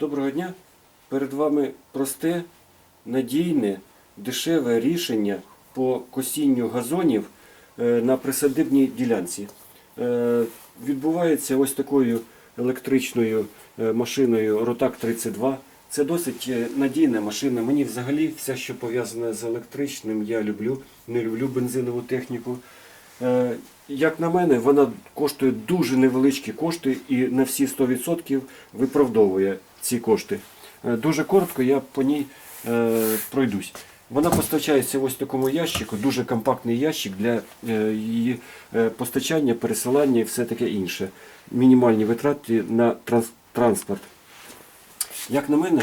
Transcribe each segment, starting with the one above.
Доброго дня! Перед вами просте, надійне, дешеве рішення по косінню газонів е, на присадибній ділянці. Е, Відбувається ось такою електричною е, машиною Ротак 32. Це досить надійна машина. Мені взагалі все, що пов'язане з електричним, я люблю. Не люблю бензинову техніку. Як на мене, вона коштує дуже невеличкі кошти і на всі 100% виправдовує ці кошти. Е, Дуже коротко я по ній е, пройдусь. Вона постачається ось такому ящику, дуже компактний ящик для е, її постачання, пересилання і все таке інше. Мінімальні витрати на транс- транспорт. Як на мене,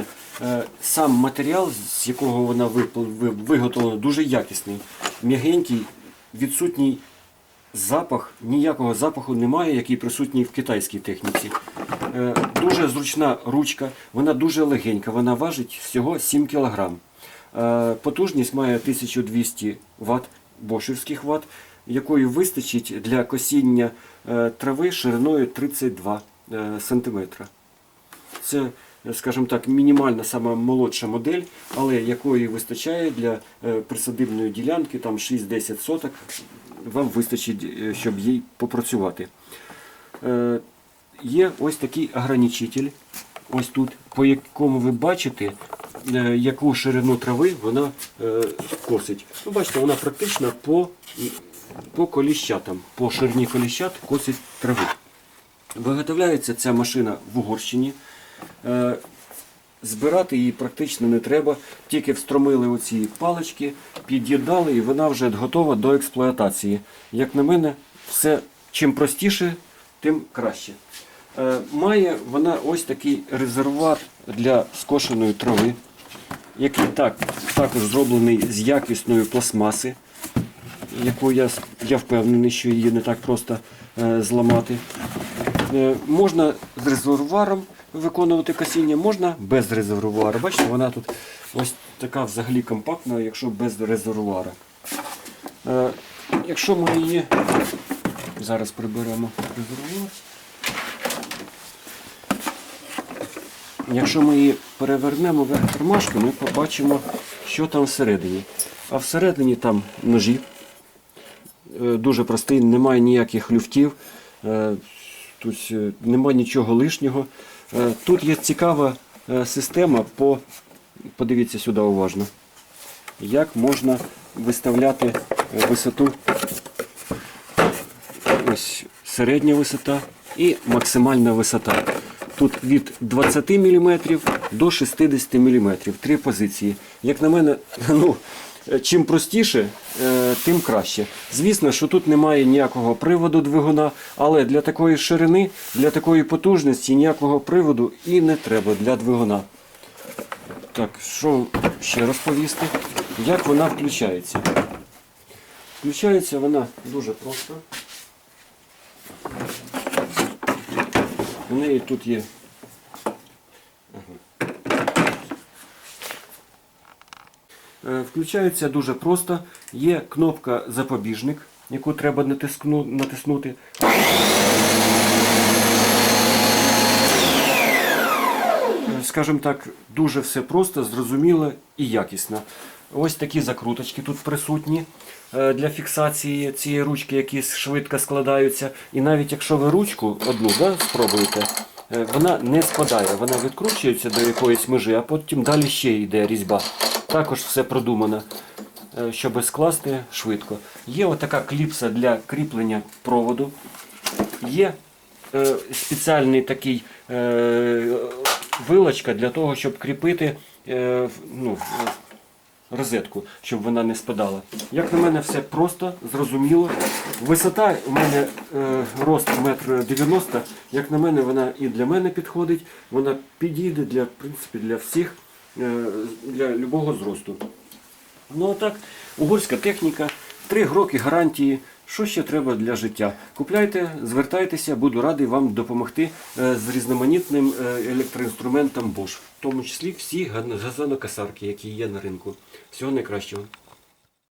сам матеріал, з якого вона виготовлена, дуже якісний, м'ягенький, відсутній запах, ніякого запаху немає, який присутній в китайській техніці. Е, Дуже зручна ручка, вона дуже легенька, вона важить всього 7 кг. Потужність має 1200 Вт, бошівських Вт, якої вистачить для косіння е, трави шириною 32 см. Це, скажімо так, мінімальна сама молодша модель, але якої вистачає для е, присадибної ділянки, там 6-10 соток, вам вистачить, е, щоб їй попрацювати. Е, Є ось такий ограничитель, ось тут, по якому ви бачите, е, яку ширину трави вона косить. Ви бачите, вона практично по, по коліщатам, по ширині коліщат косить траву. Виготовляється ця машина в Угорщині. Збирати її практично не треба, тільки встромили оці палички, під'єднали і вона вже готова до експлуатації. Як на мене, все чим простіше, тим краще. Е, Має вона ось такий резервуар для скошеної трави, який так, також зроблений з якісної пластмаси, яку я, я впевнений, що її не так просто е, зламати. Е, Можна з резервуаром виконувати косіння, можна без резервуара. Бачите, вона тут ось така взагалі компактна, якщо без резервуара. Е, Якщо ми її зараз приберемо резервуар. Якщо ми її перевернемо вверх тормашки, ми побачимо, що там всередині. А всередині там ножі. Е, Дуже простий, немає ніяких люфтів. Тут е, немає нічого лишнього. Е, Тут є цікава е, система по. Подивіться сюди уважно. Як можна виставляти висоту. Ось середня висота і максимальна висота. Тут від 20 мм до 60 мм. Три позиції. Як на мене, ну, чим простіше, е, тим краще. Звісно, що тут немає ніякого приводу двигуна, але для такої ширини, для такої потужності ніякого приводу і не треба для двигуна. Так, що ще розповісти? Як вона включається? Включається вона дуже просто. У неї тут є. Ага. Е, Включається дуже просто. Є кнопка запобіжник, яку треба натиснути. Е, Скажімо так, дуже все просто, зрозуміло і якісно. Ось такі закруточки тут присутні е, для фіксації цієї ручки, які швидко складаються. І навіть якщо ви ручку одну да, спробуєте, е, вона не спадає, вона відкручується до якоїсь межі, а потім далі ще йде різьба. Також все продумано, е, щоб скласти швидко. Є отака кліпса для кріплення проводу. Є е, спеціальний такий е, вилочка для того, щоб кріпити ну, розетку, щоб вона не спадала. Як на мене, все просто, зрозуміло. Висота у мене рост 1,90 м. Як на мене, вона і для мене підходить, вона підійде для, в принципі, для всіх, для любого зросту. Ну так, угорська техніка, три роки гарантії. Що ще треба для життя? Купляйте, звертайтеся, буду радий вам допомогти е, з різноманітним е, електроінструментом Bosch, в тому числі всі газонокасарки, які є на ринку. Всього найкращого.